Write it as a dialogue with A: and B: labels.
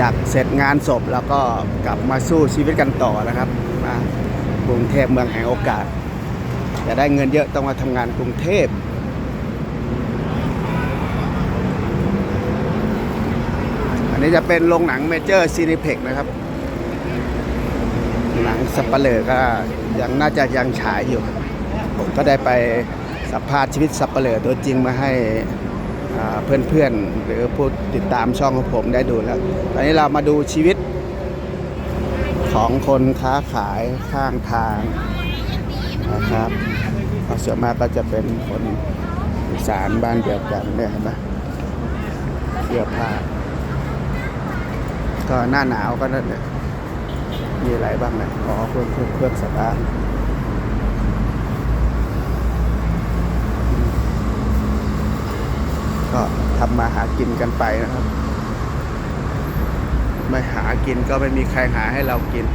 A: จากเสร็จงานศพแล้วก็กลับมาสู้ชีวิตกันต่อนะครับมากรุงเทพเมืองแห่งโอกาสจะได้เงินเยอะต้องมาทำงานกรุงเทพอันนี้จะเป็นโรงหนังเมเจอร์ซีนิเพ็กนะครับ หนังสัปเหร่อก็ยังน่าจะยังฉายอยู่ผมก็ได้ไปสัมภาษณ์ชีวิตสัปเหร่อตัวจริงมาให้ เพื่อนๆ หรือผู้ติดตามช่องของผมได้ดูแล้ว ตอนนี้เรามาดูชีวิต ของคนค้าขายข้างทางนะครับก็ส่วนมากก็จะเป็นคนอีสารบ้านเดียวกันเนี่ยเห็นไหมเสื้อผ้าก็หน้าหนาวก็นั่นแหละมีอะไรบ้างนะอ๋อเครื่องเครื่องเครื่องสตาร์ ก็ทำมาหากินกันไปนะครับ ไม่หากินก็ไม่มีใครหาให้เรากิน